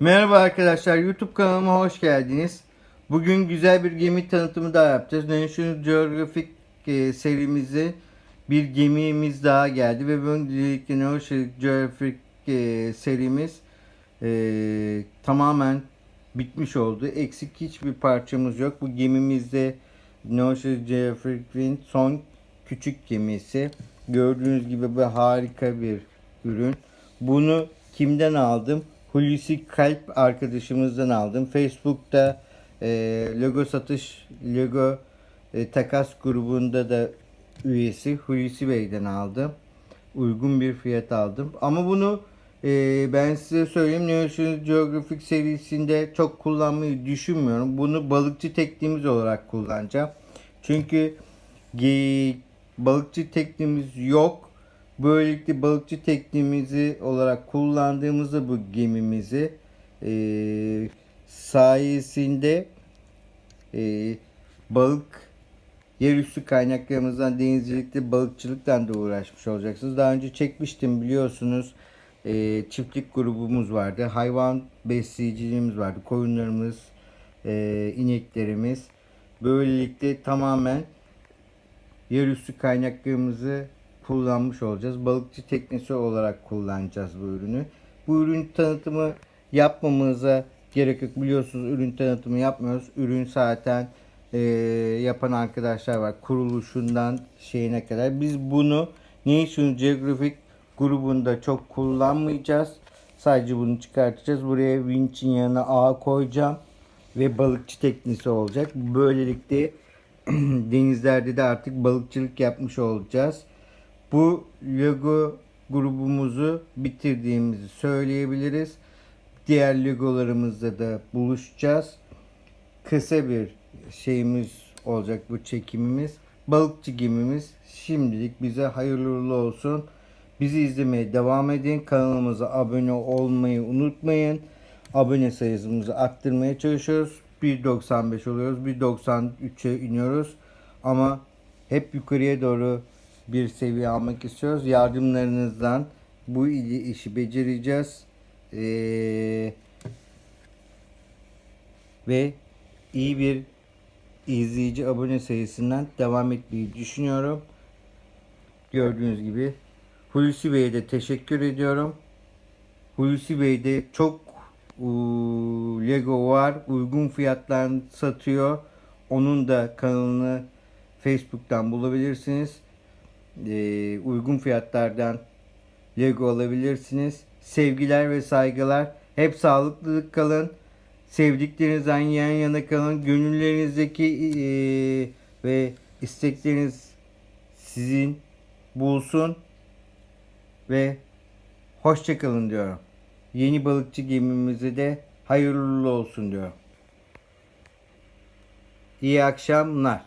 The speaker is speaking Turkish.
Merhaba arkadaşlar YouTube kanalıma hoş geldiniz. Bugün güzel bir gemi tanıtımı daha yapacağız. National Geographic e, serimizi bir gemimiz daha geldi ve böylelikle National Geographic e, serimiz e, tamamen bitmiş oldu. Eksik hiçbir parçamız yok. Bu gemimizde National Geographic'in son küçük gemisi. Gördüğünüz gibi bu harika bir ürün. Bunu kimden aldım? Hulusi Kalp arkadaşımızdan aldım. Facebook'ta e, logo satış, logo e, takas grubunda da üyesi Hulusi Bey'den aldım. Uygun bir fiyat aldım. Ama bunu e, ben size söyleyeyim National Geographic serisinde çok kullanmayı düşünmüyorum. Bunu balıkçı tekniğimiz olarak kullanacağım. Çünkü balıkçı tekniğimiz yok. Böylelikle balıkçı tekniğimizi olarak kullandığımızda bu gemimizi e, sayesinde e, balık yerüstü kaynaklarımızdan denizcilikte balıkçılıktan da uğraşmış olacaksınız. Daha önce çekmiştim biliyorsunuz e, çiftlik grubumuz vardı. Hayvan besleyiciliğimiz vardı. Koyunlarımız, e, ineklerimiz. Böylelikle tamamen yerüstü kaynaklarımızı kullanmış olacağız. Balıkçı teknesi olarak kullanacağız bu ürünü. Bu ürün tanıtımı yapmamıza gerek yok. Biliyorsunuz ürün tanıtımı yapmıyoruz. Ürün zaten e, yapan arkadaşlar var. Kuruluşundan şeyine kadar. Biz bunu National Geographic grubunda çok kullanmayacağız. Sadece bunu çıkartacağız. Buraya winch'in yanına ağ koyacağım. Ve balıkçı teknesi olacak. Böylelikle denizlerde de artık balıkçılık yapmış olacağız. Bu logo grubumuzu bitirdiğimizi söyleyebiliriz. Diğer logolarımızda da buluşacağız. Kısa bir şeyimiz olacak bu çekimimiz. Balıkçı gemimiz şimdilik bize hayırlı olsun. Bizi izlemeye devam edin. Kanalımıza abone olmayı unutmayın. Abone sayımızı arttırmaya çalışıyoruz. 1.95 oluyoruz. 1.93'e iniyoruz. Ama hep yukarıya doğru bir seviye almak istiyoruz. Yardımlarınızdan bu işi becereceğiz. Ee, ve iyi bir izleyici abone sayısından devam etmeyi düşünüyorum. Gördüğünüz gibi Hulusi Bey'e de teşekkür ediyorum. Hulusi Bey'de çok uuu, Lego var. Uygun fiyattan satıyor. Onun da kanalını Facebook'tan bulabilirsiniz. Ee, uygun fiyatlardan Lego alabilirsiniz. Sevgiler ve saygılar. Hep sağlıklı kalın. Sevdiklerinizden yan yana kalın. Gönüllerinizdeki eee, ve istekleriniz sizin bulsun ve hoşçakalın diyorum. Yeni balıkçı gemimize de hayırlı olsun diyorum. İyi akşamlar.